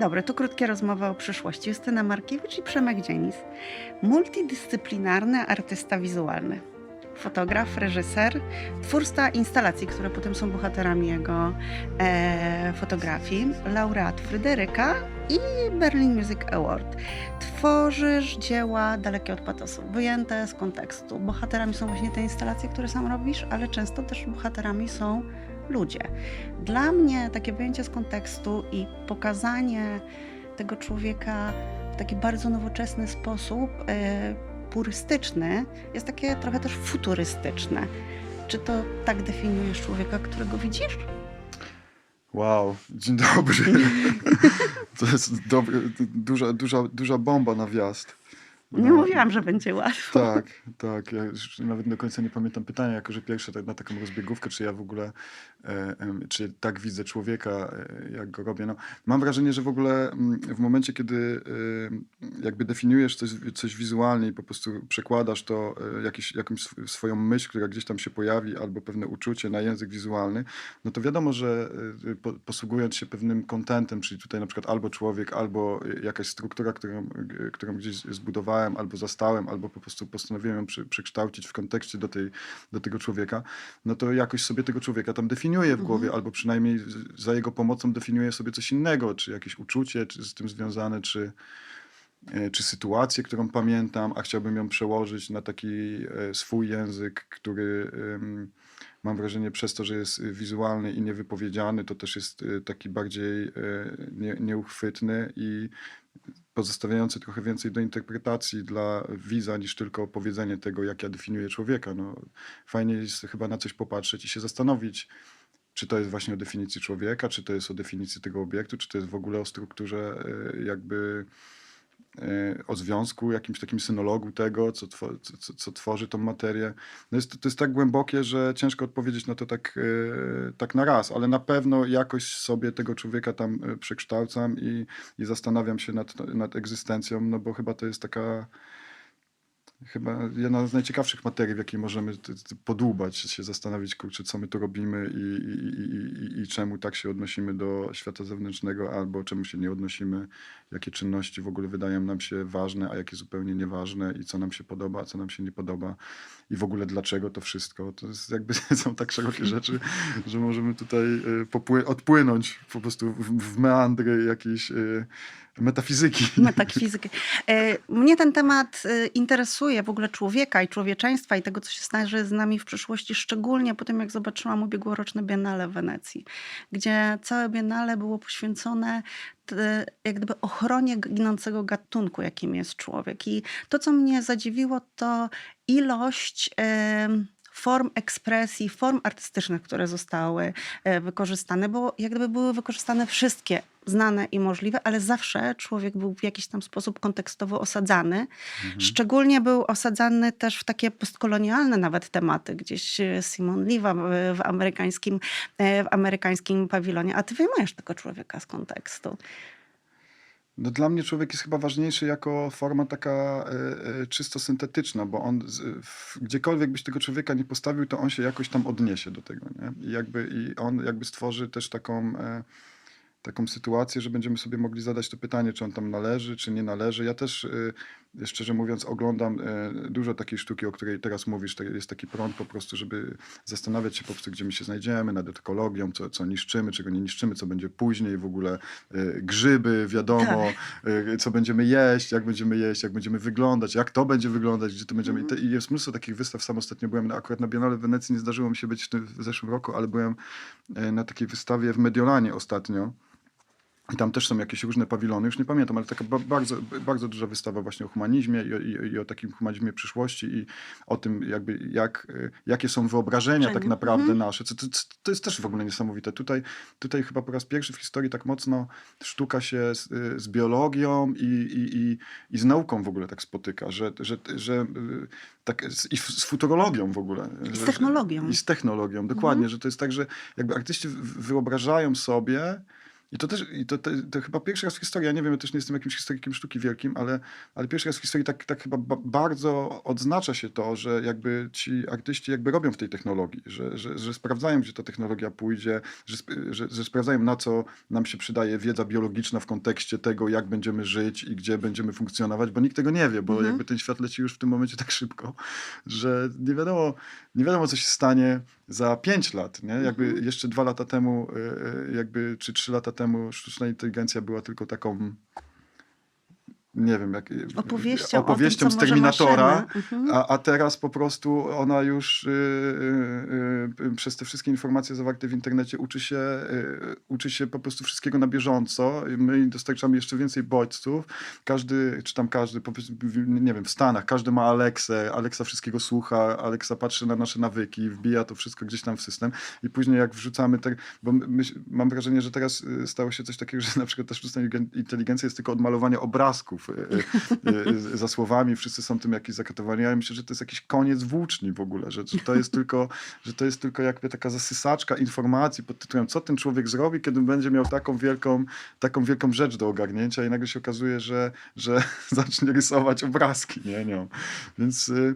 Dzień dobry, tu krótkie rozmowy o przyszłości. Justyna Markiewicz i Przemek Dzienis. Multidyscyplinarny artysta wizualny. Fotograf, reżyser, twórca instalacji, które potem są bohaterami jego e, fotografii, laureat Fryderyka i Berlin Music Award. Tworzysz dzieła dalekie od patosu, wyjęte z kontekstu. Bohaterami są właśnie te instalacje, które sam robisz, ale często też bohaterami są ludzie. Dla mnie takie wyjęcie z kontekstu i pokazanie tego człowieka w taki bardzo nowoczesny sposób, e, purystyczny, jest takie trochę też futurystyczne. Czy to tak definiujesz człowieka, którego widzisz? Wow, dzień dobry. To jest duża, duża, duża bomba na wjazd. Nie No, mówiłam, że będzie łatwo. Tak, tak. Ja już nawet do końca nie pamiętam pytania, jako że pierwsze tak na taką rozbiegówkę, czy ja w ogóle, e, czy tak widzę człowieka, e, jak go robię. No, mam wrażenie, że w ogóle mm, w momencie, kiedy e, jakby definiujesz coś, coś wizualnie i po prostu przekładasz to, jakieś, jakąś sw- swoją myśl, która gdzieś tam się pojawi, albo pewne uczucie na język wizualny, no to wiadomo, że po, posługując się pewnym kontentem, czyli tutaj na przykład albo człowiek, albo jakaś struktura, którą, którą gdzieś zbudowałem, albo zastałem, albo po prostu postanowiłem ją przy, przekształcić w kontekście do, tej, do tego człowieka, no to jakoś sobie tego człowieka tam definiuję w głowie, albo przynajmniej za jego pomocą definiuję sobie coś innego, czy jakieś uczucie, czy z tym związane, czy, e, czy sytuację, którą pamiętam, a chciałbym ją przełożyć na taki e, swój język, który mam wrażenie przez to, że jest wizualny i niewypowiedziany, to też jest y, taki bardziej e, nie, nieuchwytny i pozostawiający trochę więcej do interpretacji dla widza niż tylko opowiedzenie tego, jak ja definiuję człowieka. No, fajnie jest chyba na coś popatrzeć i się zastanowić, czy to jest właśnie o definicji człowieka, czy to jest o definicji tego obiektu, czy to jest w ogóle o strukturze e, jakby o związku, jakimś takim synologu tego, co, co, co, tworzy tą materię. No jest, to jest tak głębokie, że ciężko odpowiedzieć na to tak, e, tak na raz, ale na pewno jakoś sobie tego człowieka tam e, przekształcam i, i zastanawiam się nad, nad egzystencją, no bo chyba to jest taka chyba jedna z najciekawszych materii, w jakiej możemy podłubać, się zastanowić, kurczę, co my tu robimy i, i, i, i czemu tak się odnosimy do świata zewnętrznego, albo czemu się nie odnosimy, jakie czynności w ogóle wydają nam się ważne, a jakie zupełnie nieważne i co nam się podoba, a co nam się nie podoba i w ogóle dlaczego to wszystko. To jest jakby są tak szerokie rzeczy, że możemy tutaj y, odpłynąć po prostu w, w meandry jakiejś y, metafizyki. Metafizyki. E, Mnie ten temat e, interesuje w ogóle człowieka i człowieczeństwa i tego, co się stanie z nami w przyszłości, szczególnie po tym, jak zobaczyłam ubiegłoroczne Biennale w Wenecji, gdzie całe Biennale było poświęcone jak gdyby ochronie ginącego gatunku, jakim jest człowiek. I to, co mnie zadziwiło, to ilość form ekspresji, form artystycznych, które zostały e, wykorzystane, bo jak gdyby były wykorzystane wszystkie znane i możliwe, ale zawsze człowiek był w jakiś tam sposób kontekstowo osadzany. Szczególnie był osadzany też w takie postkolonialne nawet tematy, gdzieś e, Simon Lee w, w, amerykańskim, e, w amerykańskim pawilonie. A ty wyjmujesz tego człowieka z kontekstu. No dla mnie człowiek jest chyba ważniejszy jako forma taka e, e, czysto syntetyczna, bo on gdziekolwiek byś tego człowieka nie postawił, to on się jakoś tam odniesie do tego, nie? I jakby i on jakby stworzy też taką e, taką sytuację, że będziemy sobie mogli zadać to pytanie, czy on tam należy, czy nie należy. Ja też, y, szczerze mówiąc, oglądam y, dużo takiej sztuki, o której teraz mówisz. Jest taki prąd po prostu, żeby zastanawiać się po prostu, gdzie my się znajdziemy, nad ekologią, co, co niszczymy, czego nie niszczymy, co będzie później, w ogóle y, grzyby, wiadomo, y, co będziemy jeść, jak będziemy jeść, jak będziemy wyglądać, jak to będzie wyglądać, gdzie to będziemy. I, te, I jest mnóstwo takich wystaw. Sam ostatnio byłem, na, akurat na Biennale w Wenecji, nie zdarzyło mi się być w, zeszłym roku, ale byłem y, na takiej wystawie w Mediolanie ostatnio. I tam też są jakieś różne pawilony, już nie pamiętam, ale taka ba bardzo, bardzo duża wystawa właśnie o humanizmie i o, i, i o takim humanizmie przyszłości i o tym jakby jak, jakie są wyobrażenia tak naprawdę Mhm. nasze. Co, to, to jest też w ogóle niesamowite. Tutaj, tutaj chyba po raz pierwszy w historii tak mocno sztuka się z, z biologią i, i, i, i z nauką w ogóle tak spotyka, że, że, że y, tak z, i z futurologią w ogóle. I z że- technologią. I z technologią, dokładnie, że to jest tak, że jakby artyści wyobrażają sobie I to też, i to, to, to chyba pierwszy raz w historii, ja nie wiem, ja też nie jestem jakimś historykiem sztuki wielkim, ale, ale pierwszy raz w historii tak, tak chyba ba bardzo odznacza się to, że jakby ci artyści jakby robią w tej technologii, że, że, że sprawdzają, gdzie ta technologia pójdzie, że, że, że sprawdzają, na co nam się przydaje wiedza biologiczna w kontekście tego, jak będziemy żyć i gdzie będziemy funkcjonować, bo nikt tego nie wie, bo Mhm. jakby ten świat leci już w tym momencie tak szybko, że nie wiadomo, nie wiadomo co się stanie za pięć lat, nie? Jakby Mhm. jeszcze dwa lata temu, y, y, jakby, czy trzy lata temu sztuczna inteligencja była tylko taką, nie wiem, jak, Opowieścią, opowieścią tym, z Terminatora. Mhm. a, a teraz po prostu ona już y, y, y, przez te wszystkie informacje zawarte w internecie uczy się, y, uczy się po prostu wszystkiego na bieżąco. My dostarczamy jeszcze więcej bodźców. Każdy, czy tam każdy, nie wiem, w Stanach, każdy ma Alexę, Alexa wszystkiego słucha, Alexa patrzy na nasze nawyki, wbija to wszystko gdzieś tam w system i później jak wrzucamy, te, bo my, mam wrażenie, że teraz y, stało się coś takiego, że na przykład ta sztuczna inteligencja jest tylko od malowania obrazków y, y, y, za słowami, wszyscy są tym jakieś zakatowani. Ja myślę, że to jest jakiś koniec włóczni w ogóle, że, że to jest tylko, że to jest tylko jakby taka zasysaczka informacji pod tytułem, co ten człowiek zrobi, kiedy będzie miał taką wielką, taką wielką rzecz do ogarnięcia i nagle się okazuje, że, że zacznie rysować obrazki, nie, nią. Więc y,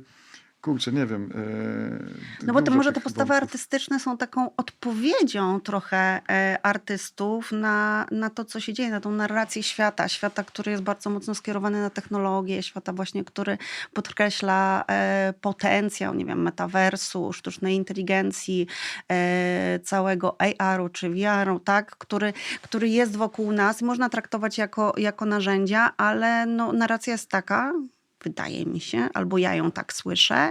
kurczę, nie wiem. y, No bo to może te postawy wątków. artystyczne są taką odpowiedzią trochę e, artystów na, na to, co się dzieje, na tą narrację świata. Świata, który jest bardzo mocno skierowany na technologię, świata właśnie, który podkreśla e, potencjał, nie wiem, metaversu, sztucznej inteligencji, e, całego AR-u czy VR-u, tak? który, który jest wokół nas można traktować jako, jako narzędzia, ale no, narracja jest taka, wydaje mi się, albo ja ją tak słyszę,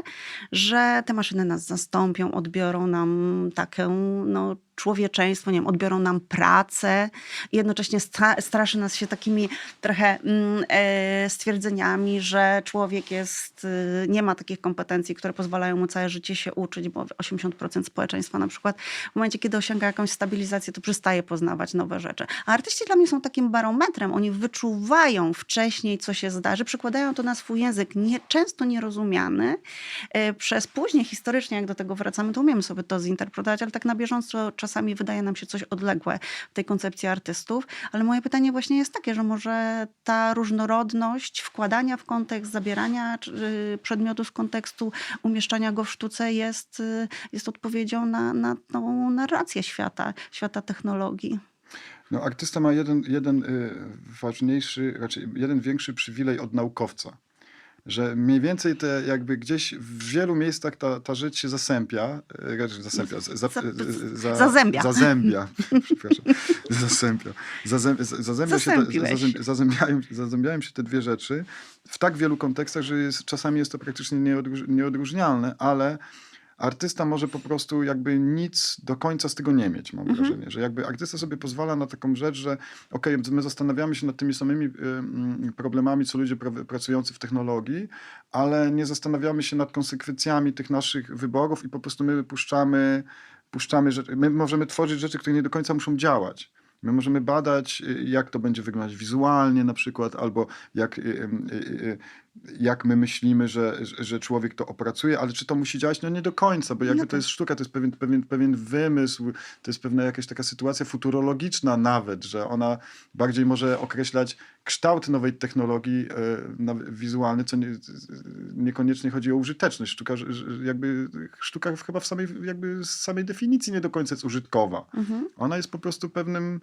że te maszyny nas zastąpią, odbiorą nam taką no, człowieczeństwo, nie wiem, odbiorą nam pracę. Jednocześnie stra- straszy nas się takimi trochę mm, e, stwierdzeniami, że człowiek jest, y, nie ma takich kompetencji, które pozwalają mu całe życie się uczyć, bo 80% społeczeństwa na przykład w momencie, kiedy osiąga jakąś stabilizację, to przestaje poznawać nowe rzeczy. A artyści dla mnie są takim barometrem. Oni wyczuwają wcześniej, co się zdarzy, przykładają to na swój język, nie, często nierozumiany. E, Przez później historycznie, jak do tego wracamy, to umiemy sobie to zinterpretować, ale tak na bieżąco czasami wydaje nam się coś odległe w tej koncepcji artystów. Ale moje pytanie właśnie jest takie, że może ta różnorodność wkładania w kontekst, zabierania y, przedmiotu z kontekstu, umieszczania go w sztuce jest, y, jest odpowiedzią na, na tą narrację świata, świata technologii. No, artysta ma jeden, jeden y, ważniejszy, raczej jeden większy przywilej od naukowca. Że mniej więcej te jakby gdzieś w wielu miejscach ta, ta rzecz się zasępia, y, raczej zasępia, za, za, za, Zazębia. Zazębia, przepraszam, zasępia. Zazę, zazębia się te, zazębiają, zazębiają się te dwie rzeczy w tak wielu kontekstach, że jest, czasami jest to praktycznie nieodróż, nieodróżnialne, ale artysta może po prostu jakby nic do końca z tego nie mieć, mam Mhm. wrażenie, że jakby artysta sobie pozwala na taką rzecz, że okej, my zastanawiamy się nad tymi samymi y, mm, problemami, co ludzie pra- pracujący w technologii, ale nie zastanawiamy się nad konsekwencjami tych naszych wyborów i po prostu my puszczamy, puszczamy rzeczy, my możemy tworzyć rzeczy, które nie do końca muszą działać. My możemy badać, y, jak to będzie wyglądać wizualnie na przykład, albo jak, y, jak my myślimy, że, że- człowiek to opracuje, ale czy to musi działać? No nie do końca, bo jakby No to tak. jest sztuka, to jest pewien, pewien, pewien wymysł, to jest pewna jakaś taka sytuacja futurologiczna nawet, że ona bardziej może określać kształt nowej technologii naw- wizualny, co nie, niekoniecznie chodzi o użyteczność. Sztuka, jakby, sztuka chyba w samej, jakby z samej definicji nie do końca jest użytkowa. Mhm. Ona jest po prostu pewnym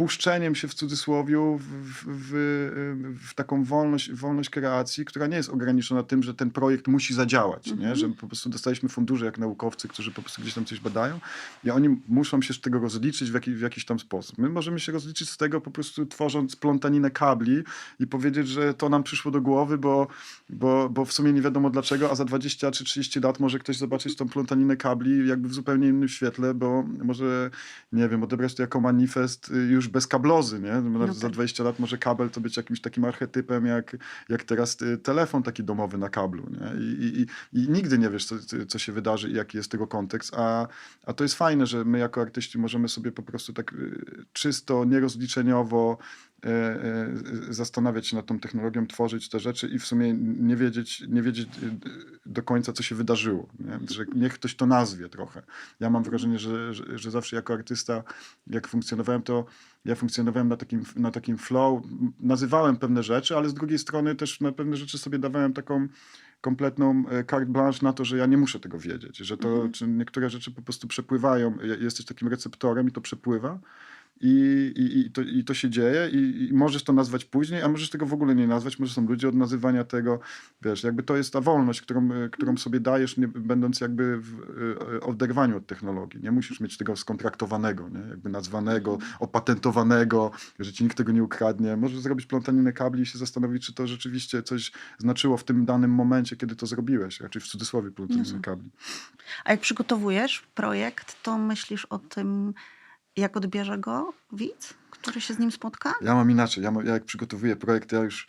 puszczeniem się w cudzysłowiu w, w, w, w taką wolność, wolność kreacji, która nie jest ograniczona tym, że ten projekt musi zadziałać, nie? Mhm. że po prostu dostaliśmy fundusze jak naukowcy, którzy po prostu gdzieś tam coś badają i oni muszą się z tego rozliczyć w, jaki, w jakiś tam sposób. My możemy się rozliczyć z tego po prostu tworząc plątaninę kabli i powiedzieć, że to nam przyszło do głowy, bo, bo, bo w sumie nie wiadomo dlaczego, a za 20 czy 30 lat może ktoś zobaczyć tą plątaninę kabli jakby w zupełnie innym świetle, bo może, nie wiem, odebrać to jako manifest y, już bez kablozy, nie? No za tak. 20 lat może kabel to być jakimś takim archetypem, jak, jak teraz y, telefon taki domowy na kablu, nie? I, i, i, nigdy nie wiesz, co, co się wydarzy i jaki jest tego kontekst, a, a to jest fajne, że my jako artyści możemy sobie po prostu tak y, czysto, nierozliczeniowo zastanawiać się nad tą technologią, tworzyć te rzeczy i w sumie nie wiedzieć, nie wiedzieć e, do końca, co się wydarzyło. Nie? Że niech ktoś to nazwie trochę. Ja mam wrażenie, że, że, że zawsze jako artysta, jak funkcjonowałem, to ja funkcjonowałem na takim, na takim flow, nazywałem pewne rzeczy, ale z drugiej strony też na pewne rzeczy sobie dawałem taką kompletną e, carte blanche na to, że ja nie muszę tego wiedzieć, że to, Mhm. niektóre rzeczy po prostu przepływają, je- jesteś takim receptorem i to przepływa i, i, i, to, i to się dzieje i, i możesz to nazwać później, a możesz tego w ogóle nie nazwać, może są ludzie od nazywania tego, wiesz, jakby to jest ta wolność, którą, e, którą sobie dajesz, nie, będąc jakby w e, oderwaniu od technologii. Nie musisz mieć tego skontraktowanego, nie? jakby nazwanego, opatentowanego, że ci nikt tego nie ukradnie. Możesz zrobić plątaninę kabli i się zastanowić, czy to rzeczywiście coś znaczyło w tym danym momencie, kiedy to zrobiłeś, raczej w cudzysłowie plątaninę Jezu. kabli. A jak przygotowujesz projekt, to myślisz o tym, jak odbierze go widz, który się z nim spotka? Ja mam inaczej. Ja, mam, ja jak przygotowuję projekt, ja już.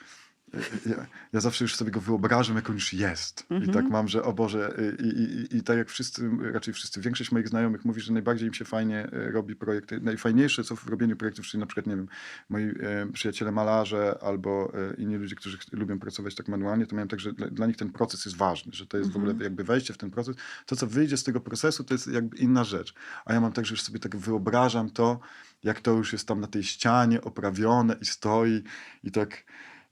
Ja, ja zawsze już sobie go wyobrażam, jak on już jest. I Mhm. tak mam, że o Boże, i, i, i, tak jak wszyscy, raczej wszyscy, większość moich znajomych mówi, że najbardziej im się fajnie e, robi projekty. Najfajniejsze, co w robieniu projektów, czyli na przykład, nie wiem, moi e, przyjaciele malarze albo e, inni ludzie, którzy lubią pracować tak manualnie, to miałem tak, że dla, dla nich ten proces jest ważny, że to jest w ogóle Mhm. jakby wejście w ten proces. To, co wyjdzie z tego procesu, to jest jakby inna rzecz. A ja mam tak, że już sobie tak wyobrażam to, jak to już jest tam na tej ścianie oprawione i stoi i tak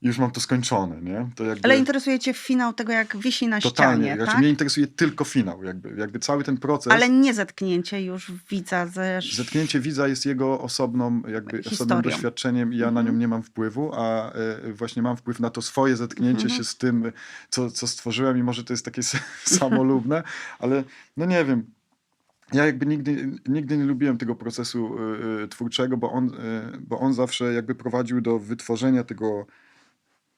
już mam to skończone, nie? To jakby Ale interesuje cię finał tego, jak wisi na totalnie, ścianie, znaczy tak? mnie interesuje tylko finał, jakby, jakby cały ten proces. Ale nie zetknięcie już widza ze... Zetknięcie widza jest jego osobną, jakby osobnym Historią. doświadczeniem i ja na Mhm. nią nie mam wpływu, a e, właśnie mam wpływ na to swoje zetknięcie Mhm. się z tym, co, co stworzyłem i może to jest takie samolubne, ale no nie wiem. Ja jakby nigdy, nigdy nie lubiłem tego procesu y, y, twórczego, bo on, y, bo on zawsze jakby prowadził do wytworzenia tego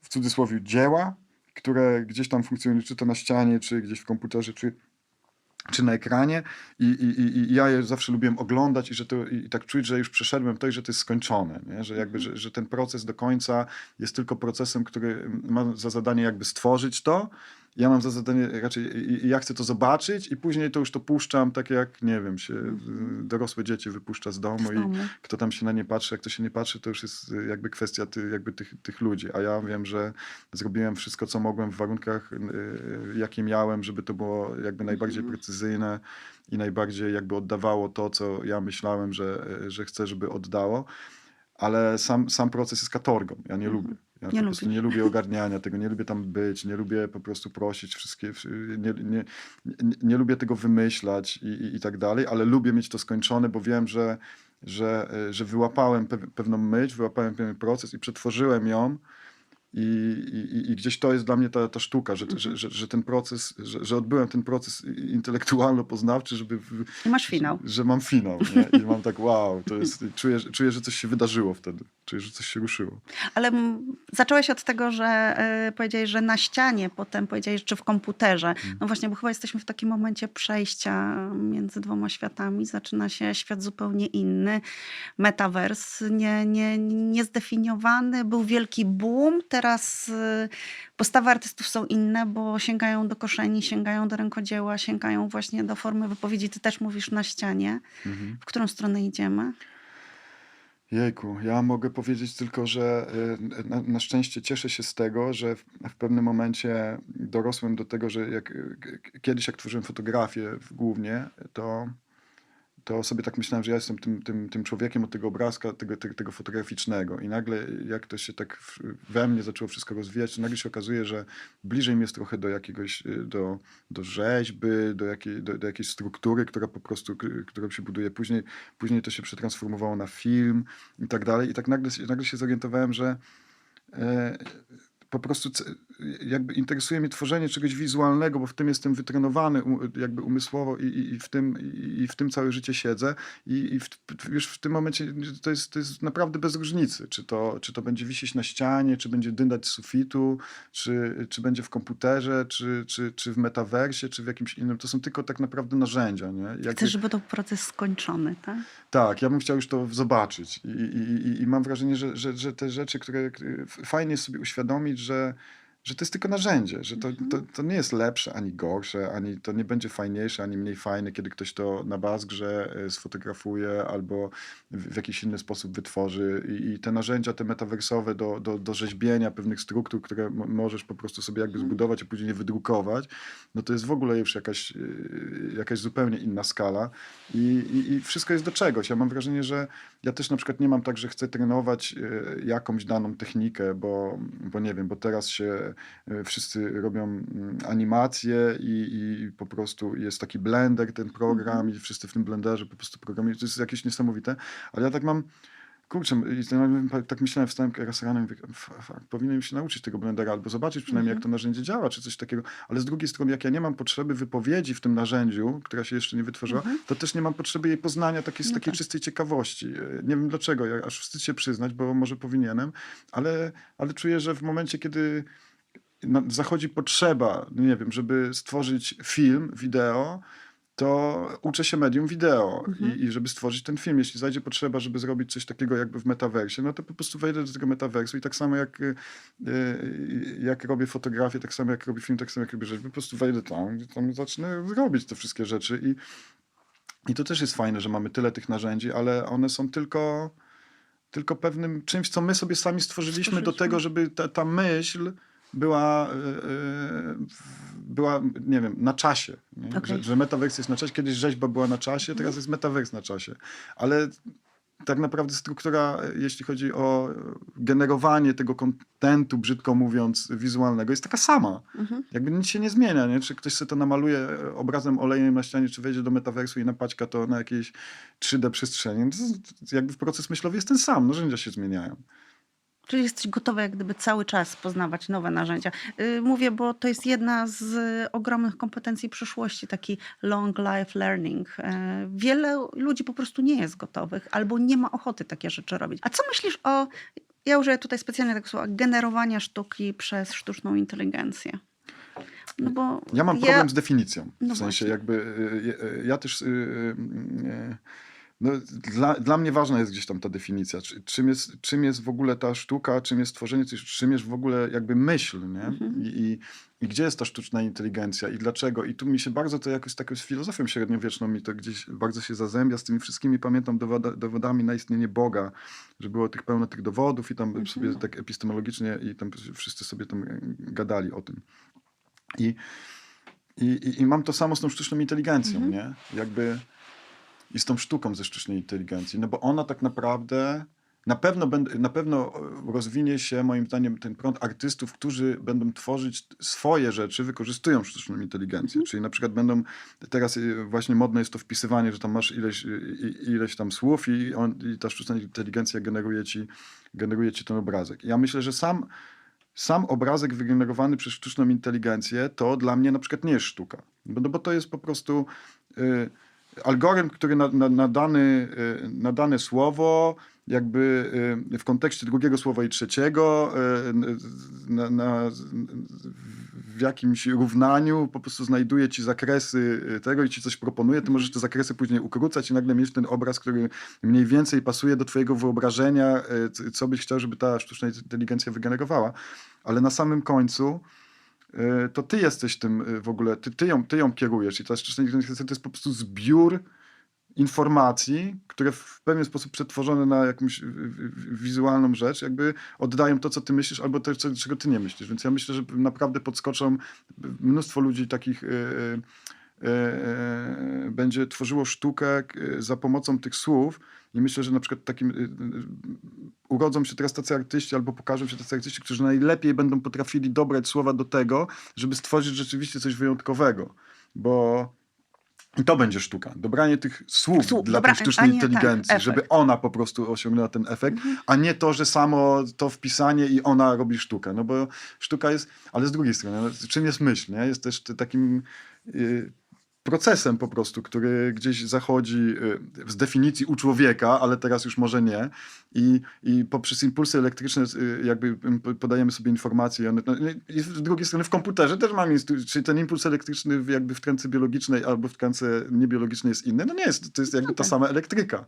w cudzysłowie dzieła, które gdzieś tam funkcjonuje, czy to na ścianie, czy gdzieś w komputerze, czy, czy na ekranie i, i, i- i ja je zawsze lubiłem oglądać i, że to, i tak czuć, że już przeszedłem to i że to jest skończone, nie? Że, jakby, że, że ten proces do końca jest tylko procesem, który ma za zadanie jakby stworzyć to. Ja mam za zadanie raczej, ja chcę to zobaczyć i później to już to puszczam tak jak, nie wiem, się y, dorosłe dzieci wypuszcza z domu z i kto tam się na nie patrzy, jak to się nie patrzy, to już jest y, jakby kwestia ty, jakby tych, tych ludzi. A ja wiem, że zrobiłem wszystko, co mogłem w warunkach, y, jakie miałem, żeby to było jakby najbardziej Mhm. precyzyjne i najbardziej jakby oddawało to, co ja myślałem, że, że chcę, żeby oddało. Ale sam, sam proces jest katorgą. Ja nie Mhm. lubię. Ja Nie po prostu lubisz. nie lubię ogarniania tego, nie lubię tam być, nie lubię po prostu prosić wszystkie, wszy- nie, nie, nie, nie lubię tego wymyślać i, i, i tak dalej, ale lubię mieć to skończone, bo wiem, że, że, e, że wyłapałem pew, pewną myśl, wyłapałem pewien proces i przetworzyłem ją i, i, i gdzieś to jest dla mnie ta, ta sztuka, że, że, że, że ten proces, że, że odbyłem ten proces intelektualno-poznawczy, żeby w, I masz finał. że, że mam finał nie? i mam tak wow, to jest, czuję, że- czuję, że coś się wydarzyło wtedy, czuję, że coś się ruszyło. Ale zacząłeś od tego, że y, powiedziałeś, że na ścianie, potem powiedziałeś, czy w komputerze. Mhm. No właśnie, bo chyba jesteśmy w takim momencie przejścia między dwoma światami. Zaczyna się świat zupełnie inny. Metavers nie, nie, niezdefiniowany. Był wielki boom. Teraz y, postawy artystów są inne, bo sięgają do koszeni, sięgają do rękodzieła, sięgają właśnie do formy wypowiedzi. Ty też mówisz na ścianie. Mhm. W którą stronę idziemy? Jejku, ja mogę powiedzieć tylko, że y, na, na szczęście cieszę się z tego, że w, w pewnym momencie dorosłem do tego, że jak, kiedyś jak tworzyłem fotografię w- głównie, to, to sobie tak myślałem, że ja jestem tym, tym, tym człowiekiem od tego obrazka, tego, tego, tego fotograficznego i nagle jak to się tak we mnie zaczęło wszystko rozwijać, to nagle się okazuje, że bliżej mi jest trochę do jakiegoś, y, do, do rzeźby, do, jakiej, do, do jakiejś struktury, która po prostu, którą się buduje później, później to się przetransformowało na film i tak dalej. I tak nagle, nagle się zorientowałem, że e, po prostu jakby interesuje mnie tworzenie czegoś wizualnego, bo w tym jestem wytrenowany u- jakby umysłowo i, i, i, w, tym, i, i w tym całe życie siedzę i, i w, już w tym momencie to jest, to jest naprawdę bez różnicy, czy to, czy to będzie wisieć na ścianie, czy będzie dyndać z sufitu, czy, czy będzie w komputerze, czy, czy, czy w metaversie, czy w jakimś innym. To są tylko tak naprawdę narzędzia. Nie? Jakby- Chcesz, żeby to proces skończony, tak? tak, ja bym chciał już to zobaczyć i, i, i, i mam wrażenie, że, że, że te rzeczy, które fajnie sobie uświadomić, że, że to jest tylko narzędzie, że to, Mhm. to, to nie jest lepsze ani gorsze, ani to nie będzie fajniejsze, ani mniej fajne, kiedy ktoś to na bazgrze e, sfotografuje albo w, w jakiś inny sposób wytworzy. I, i te narzędzia, te metawersowe do, do, do rzeźbienia pewnych struktur, które mo- możesz po prostu sobie jakby Mhm. zbudować, a później je wydrukować, no to jest w ogóle już jakaś, e, jakaś zupełnie inna skala. I, i, I wszystko jest do czegoś. Ja mam wrażenie, że ja też na przykład nie mam tak, że chcę trenować e, jakąś daną technikę, bo, bo nie wiem, bo teraz się wszyscy robią mm, animacje i, i po prostu jest taki blender, ten program Mhm. i wszyscy w tym blenderze po prostu programują. To jest jakieś niesamowite. Ale ja tak mam, kurczę, i tak- tak myślałem, wstałem raz rano i mówię, "F- fuck, powinienem się nauczyć tego blendera albo zobaczyć przynajmniej, jak Mhm. to narzędzie działa, czy coś takiego. Ale z drugiej strony, jak ja nie mam potrzeby wypowiedzi w tym narzędziu, która się jeszcze nie wytworzyła, Mhm. to też nie mam potrzeby jej poznania takiej, z No takiej tak. czystej ciekawości. E, Nie wiem dlaczego, ja aż wstyd się przyznać, bo może powinienem, ale, ale czuję, że w momencie, kiedy zachodzi potrzeba, nie wiem, żeby stworzyć film, wideo, to uczę się medium wideo Mhm. i, i żeby stworzyć ten film. Jeśli zajdzie potrzeba, żeby zrobić coś takiego jakby w metaversie, no to po prostu wejdę do tego metaversu i tak samo jak, y, y, jak robię fotografię, tak samo jak robię film, tak samo jak robię rzeźby, po prostu wejdę tam i tam zacznę robić te wszystkie rzeczy i, i to też jest fajne, że mamy tyle tych narzędzi, ale one są tylko, tylko pewnym czymś, co my sobie sami stworzyliśmy do Stworzyliśmy. tego, żeby ta, ta myśl była, y, y, była, nie wiem, na czasie. Okej. Że, że jest na czasie. Kiedyś rzeźba była na czasie, teraz jest metavers na czasie. Ale tak naprawdę struktura, jeśli chodzi o generowanie tego kontentu, brzydko mówiąc, wizualnego, jest taka sama. Mhm. Jakby nic się nie zmienia, nie? Czy ktoś sobie to namaluje e, obrazem olejem na ścianie, czy wejdzie do metaversu i napaćka to na jakiejś 3D przestrzeni. To jest- jakby proces myślowy jest ten sam, narzędzia się zmieniają. Czyli jesteś gotowy jak gdyby cały czas poznawać nowe narzędzia. Y, Mówię, bo to jest jedna z ogromnych kompetencji przyszłości, taki long life learning. Y, Wiele ludzi po prostu nie jest gotowych albo nie ma ochoty takie rzeczy robić. A co myślisz o, ja użyję tutaj specjalnie tego słowa, generowania sztuki przez sztuczną inteligencję? No bo Ja mam problem z definicją. No w sensie właśnie. jakby y, y, ja też y, y, y, no, dla, dla mnie ważna jest gdzieś tam ta definicja. Czy- Czym jest, czym jest w ogóle ta sztuka, czym jest tworzenie czym jest w ogóle jakby myśl, nie? Mhm. I, i, I gdzie jest ta sztuczna inteligencja i dlaczego? I tu mi się bardzo to jakoś taką z filozofią średniowieczną mi to gdzieś bardzo się zazębia z tymi wszystkimi, pamiętam, dowoda, dowodami na istnienie Boga, że było tych pełno tych dowodów i tam Mhm. sobie tak epistemologicznie i tam wszyscy sobie tam gadali o tym. I, i, i, I mam to samo z tą sztuczną inteligencją, Mhm. nie? Jakby i z tą sztuką ze sztucznej inteligencji, no bo ona tak naprawdę na pewno, będ- na pewno e, rozwinie się moim zdaniem ten prąd artystów, którzy będą tworzyć swoje rzeczy, wykorzystują sztuczną inteligencję. Mhm. Czyli na przykład będą, teraz e, właśnie modne jest to wpisywanie, że tam masz ileś, e, ileś tam słów i, on, i ta sztuczna inteligencja generuje ci, generuje ci ten obrazek. Ja myślę, że sam, sam obrazek wygenerowany przez sztuczną inteligencję to dla mnie na przykład nie jest sztuka. No bo to jest po prostu y, algorytm, który na, na, na, dany, y, na dane słowo jakby y, w kontekście drugiego słowa i trzeciego y, na, na, w jakimś równaniu po prostu znajduje ci zakresy tego i ci coś proponuje, ty możesz te zakresy później ukrócać i nagle mieć ten obraz, który mniej więcej pasuje do twojego wyobrażenia, co byś chciał, żeby ta sztuczna inteligencja wygenerowała. Ale na samym końcu to ty jesteś tym y, w ogóle, ty, ty, ją, ty ją kierujesz i ta sztuczna inteligencja to jest po prostu zbiór informacji, które w pewien sposób przetworzone na jakąś wizualną rzecz, jakby oddają to, co ty myślisz, albo to, czego ty nie myślisz. Więc ja myślę, że naprawdę podskoczą mnóstwo ludzi takich y, y, y, y, będzie tworzyło sztukę za pomocą tych słów i myślę, że na przykład takim y, y, urodzą się teraz tacy artyści albo pokażą się tacy artyści, którzy najlepiej będą potrafili dobrać słowa do tego, żeby stworzyć rzeczywiście coś wyjątkowego. Bo i to będzie sztuka. Dobranie tych słów, dla dobra, tej sztucznej tak, inteligencji, żeby ona po prostu osiągnęła ten efekt, a nie to, że samo to wpisanie i ona robi sztukę. No bo sztuka jest, ale z drugiej strony, no, czym jest myśl? Nie? Jest też takim y, procesem po prostu, który gdzieś zachodzi y, z definicji u człowieka, ale teraz już może nie. I, i poprzez impulsy elektryczne y, jakby po- podajemy sobie informacje. One, no, I z drugiej strony w komputerze też mamy, czyli ten impuls elektryczny jakby w tkance biologicznej albo w tkance niebiologicznej jest inny. No nie jest, to jest jakby ta sama elektryka.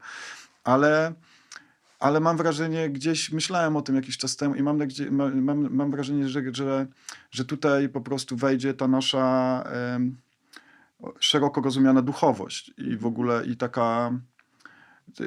Ale, ale mam wrażenie, gdzieś myślałem o tym jakiś czas temu i mam, mam, mam wrażenie, że, że, że tutaj po prostu wejdzie ta nasza szeroko rozumiana duchowość i w ogóle i taka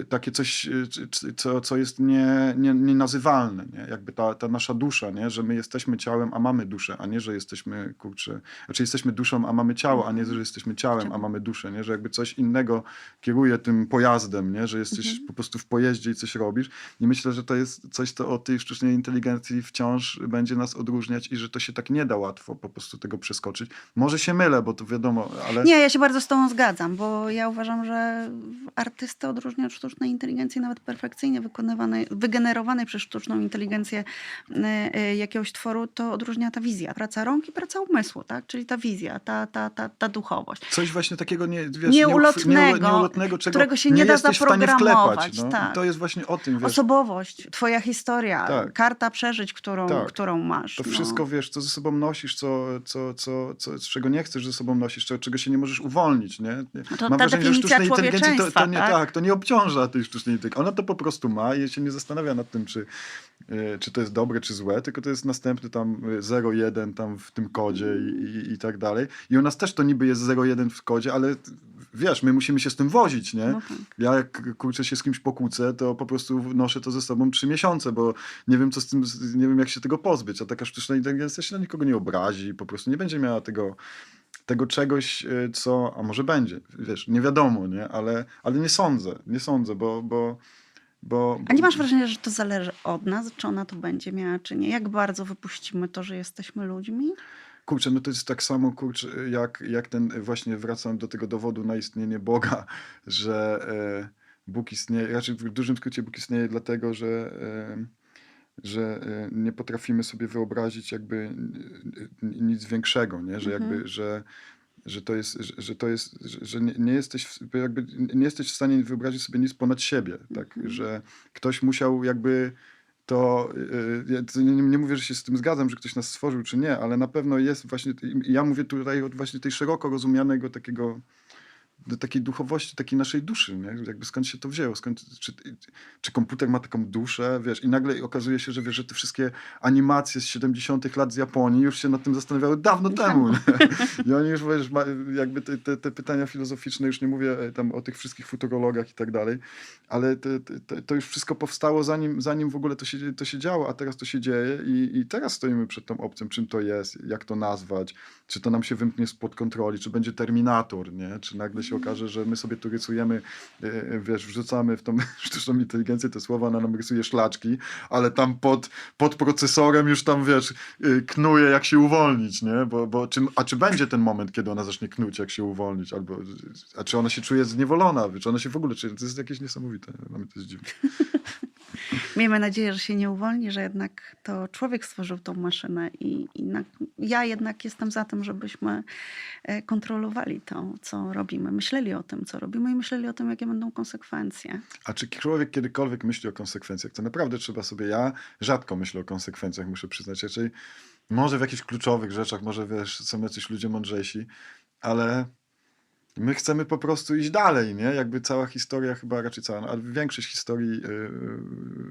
takie coś, y, co, co jest nie, nie, nienazywalne, nie? jakby ta, ta nasza dusza, nie? że my jesteśmy ciałem, a mamy duszę, a nie, że jesteśmy, kurczę, znaczy jesteśmy duszą, a mamy ciało, a nie, że jesteśmy ciałem, a mamy duszę, nie? że jakby coś innego kieruje tym pojazdem, nie? że jesteś Mhm. po prostu w pojeździe i coś robisz i myślę, że to jest coś, co od tej sztucznej inteligencji wciąż będzie nas odróżniać i że to się tak nie da łatwo po prostu tego przeskoczyć. Może się mylę, bo to wiadomo, ale... Nie, ja się bardzo z tobą zgadzam, bo ja uważam, że artysta odróżnia od sztucznej inteligencji nawet perfekcyjnie wykonywanej, wygenerowanej przez sztuczną inteligencję e, e, jakiegoś tworu, to odróżnia ta wizja. Praca rąk i praca umysłu, tak? Czyli ta wizja, ta, ta, ta, ta duchowość. Coś właśnie takiego nie, wiesz, Nieulotnego, nieulotnego którego się nie da w stanie zaprogramować, wklepać. No. tak. To jest właśnie o tym, wiesz, Osobowość, twoja historia, Tak. karta przeżyć, którą, Tak. którą masz. to no. wszystko, wiesz, co ze sobą nosisz, co, co, co, co, czego nie chcesz ze sobą nosisz, czego, czego się nie możesz uwolnić, nie? No to Mam ta wrażenie, że inteligencji to, to nie, tak? tak, to nie obciąża tej sztucznej inteligencji. Ona to po prostu ma i się nie zastanawia nad tym, czy, e, czy to jest dobre, czy złe, tylko to jest następny tam e, 0,1 tam w tym kodzie i, i, i tak dalej. I u nas też to niby jest 0,1 w kodzie, ale wiesz, my musimy się z tym wozić, nie? No tak. Ja jak kurczę się z kimś pokłócę, to po prostu noszę to ze sobą trzy miesiące, bo nie wiem co z tym, nie wiem jak się tego pozbyć, a taka sztuczna inteligencja się na nikogo nie obrazi, po prostu nie będzie miała tego, tego czegoś, e, co, a może będzie, wiesz, nie wiadomo, nie, ale, ale nie sądzę, nie sądzę, bo, bo, bo, A nie masz wrażenia, że to zależy od nas, czy ona to będzie miała, czy nie? Jak bardzo wypuścimy to, że jesteśmy ludźmi? Kurczę, no to jest tak samo, kurczę, jak, jak ten, właśnie wracam do tego dowodu na istnienie Boga, że e, Bóg istnieje, raczej w dużym skrócie Bóg istnieje dlatego, że, e, że e, nie potrafimy sobie wyobrazić jakby e, nic większego, nie? Że Mhm. jakby, że, że to jest, że, że to jest, że, że nie, nie jesteś, w- jakby nie jesteś w stanie wyobrazić sobie nic ponad siebie, tak? Mhm. Że ktoś musiał jakby to y, ja to nie, nie mówię, że się z tym zgadzam, że ktoś nas stworzył, czy nie, ale na pewno jest właśnie, ja mówię tutaj od właśnie tej szeroko rozumianego takiego, takiej duchowości, takiej naszej duszy, nie? jakby skąd się to wzięło, skąd, czy, czy komputer ma taką duszę, wiesz, i nagle okazuje się, że wiesz, że te wszystkie animacje z 70 lat z Japonii już się nad tym zastanawiały dawno temu, nie? i oni już, wiesz, jakby te, te, te pytania filozoficzne, już nie mówię e, tam o tych wszystkich futurologach i tak dalej, ale te, to już wszystko powstało zanim, zanim w ogóle to się, to się działo, a teraz to się dzieje i, i teraz stoimy przed tą opcją, czym to jest, jak to nazwać, czy to nam się wymknie spod kontroli, czy będzie Terminator, nie? Czy nagle się okaże, że my sobie tu rysujemy, e, wiesz, wrzucamy w tą sztuczną inteligencję te słowa, ona nam rysuje szlaczki, ale tam pod, pod procesorem już tam, wiesz, e, knuje, jak się uwolnić, nie? Bo, bo czy, a czy będzie ten moment, kiedy ona zacznie knuć, jak się uwolnić, albo, a czy ona się czuje zniewolona, czy ona się w ogóle czuje, to jest jakieś niesamowite, mnie to jest dziwne. Miejmy nadzieję, że się nie uwolni, że jednak to człowiek stworzył tą maszynę i, i na, ja jednak jestem za tym, żebyśmy e, kontrolowali to, co robimy. Myśleli o tym, co robimy i myśleli o tym, jakie będą konsekwencje. A czy człowiek kiedykolwiek myśli o konsekwencjach? To naprawdę trzeba sobie, ja rzadko myślę o konsekwencjach, muszę przyznać, raczej może w jakichś kluczowych rzeczach, może wiesz, są jacyś ludzie mądrzejsi, ale my chcemy po prostu iść dalej, nie? Jakby cała historia, chyba raczej cała, no, ale większość historii yy,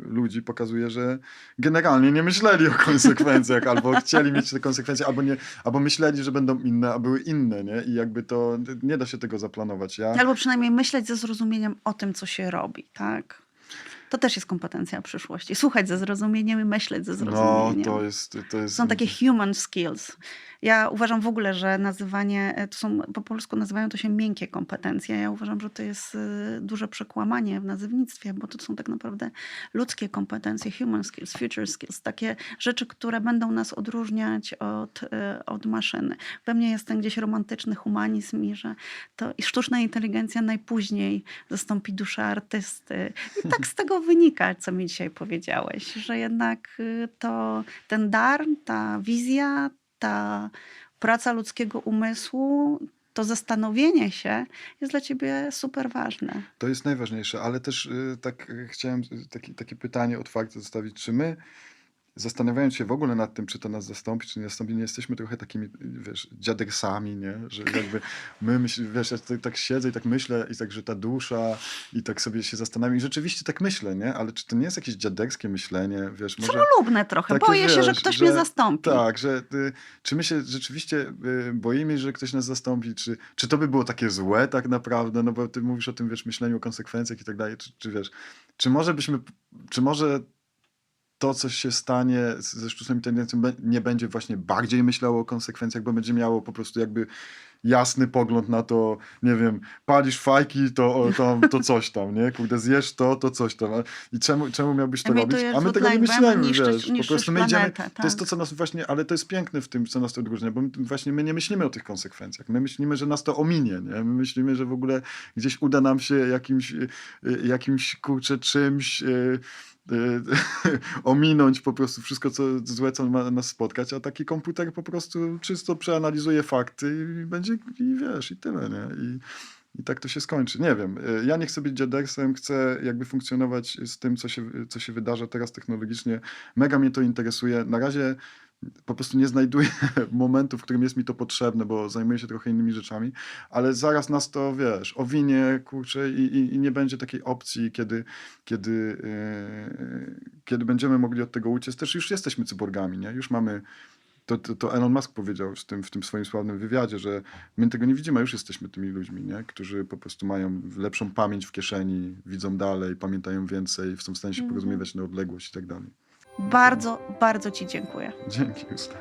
ludzi pokazuje, że generalnie nie myśleli o konsekwencjach, albo chcieli mieć te konsekwencje, albo, nie, albo myśleli, że będą inne, a były inne, nie? I jakby to, nie da się tego zaplanować. Ja, Albo przynajmniej myśleć ze zrozumieniem o tym, co się robi, tak? To też jest kompetencja przyszłości. Słuchać ze zrozumieniem i myśleć ze no, zrozumieniem. to jest, to jest... Są takie human skills. Ja uważam w ogóle, że nazywanie, e, to są, po polsku nazywają to się miękkie kompetencje. Ja uważam, że to jest e, duże przekłamanie w nazewnictwie, bo to są tak naprawdę ludzkie kompetencje, human skills, future skills, takie rzeczy, które będą nas odróżniać od, e, od maszyny. We mnie jest ten gdzieś romantyczny humanizm i że to i sztuczna inteligencja najpóźniej zastąpi duszę artysty. I tak z tego wynika, co mi dzisiaj powiedziałeś, że jednak y, to ten dar, ta wizja, ta praca ludzkiego umysłu, to zastanowienie się jest dla ciebie super ważne. To jest najważniejsze, ale też y, tak y, chciałem taki, takie pytanie otwarte zostawić, czy my zastanawiając się w ogóle nad tym, czy to nas zastąpi, czy nie zastąpi, nie jesteśmy trochę takimi, wiesz, dziadersami, nie? Że jakby my, myśl, wiesz, ja tutaj tak siedzę i tak myślę i tak, że ta dusza i tak sobie się zastanawiam i rzeczywiście tak myślę, nie? Ale czy to nie jest jakieś dziaderskie myślenie, wiesz, może... Samolubne trochę. Takie, Boję się, że ktoś że- mnie zastąpi. Tak, że y, czy my się rzeczywiście y, boimy, że ktoś nas zastąpi, czy, czy to by było takie złe tak naprawdę, no bo ty mówisz o tym, wiesz, myśleniu o konsekwencjach i tak dalej, czy, czy wiesz, czy może byśmy, czy może to, co się stanie ze sztuczną inteligencją, nie będzie właśnie bardziej myślało o konsekwencjach, bo będzie miało po prostu jakby jasny pogląd na to, nie wiem, palisz fajki, to, to, to coś tam, nie? Kurde, zjesz to, to coś tam. I czemu, czemu miałbyś to robić? A my tego nie myślimy, niszczysz- wiesz. Po prostu my idziemy, planetę, to jest tak. to, co nas właśnie, ale to jest piękne w tym, co nas to odróżnia, bo my, właśnie my nie myślimy o tych konsekwencjach. My myślimy, że nas to ominie, nie? My myślimy, że w ogóle gdzieś uda nam się jakimś, y, jakimś kurczę czymś y, ominąć po prostu wszystko, co złe, co ma nas spotkać, a taki komputer po prostu czysto przeanalizuje fakty i będzie, i wiesz, i tyle, nie? I, i tak to się skończy. Nie wiem. Y, Ja nie chcę być dziadersem, chcę jakby funkcjonować z tym, co się, co się wydarza teraz technologicznie. Mega mnie to interesuje. Na razie po prostu nie znajduję momentu, w którym jest mi to potrzebne, bo zajmuję się trochę innymi rzeczami, ale zaraz nas to, wiesz, owinie, kurczę, i, i, i nie będzie takiej opcji, kiedy, kiedy, yy, kiedy będziemy mogli od tego uciec. Też już jesteśmy cyborgami, nie? Już mamy to, to, to Elon Musk powiedział w tym, w tym swoim sławnym wywiadzie, że my tego nie widzimy, a już jesteśmy tymi ludźmi, nie? którzy po prostu mają lepszą pamięć w kieszeni, widzą dalej, pamiętają więcej, są w stanie się Mhm. porozumiewać na odległość i tak dalej. Bardzo, bardzo Ci dziękuję. Dzięki, Justa.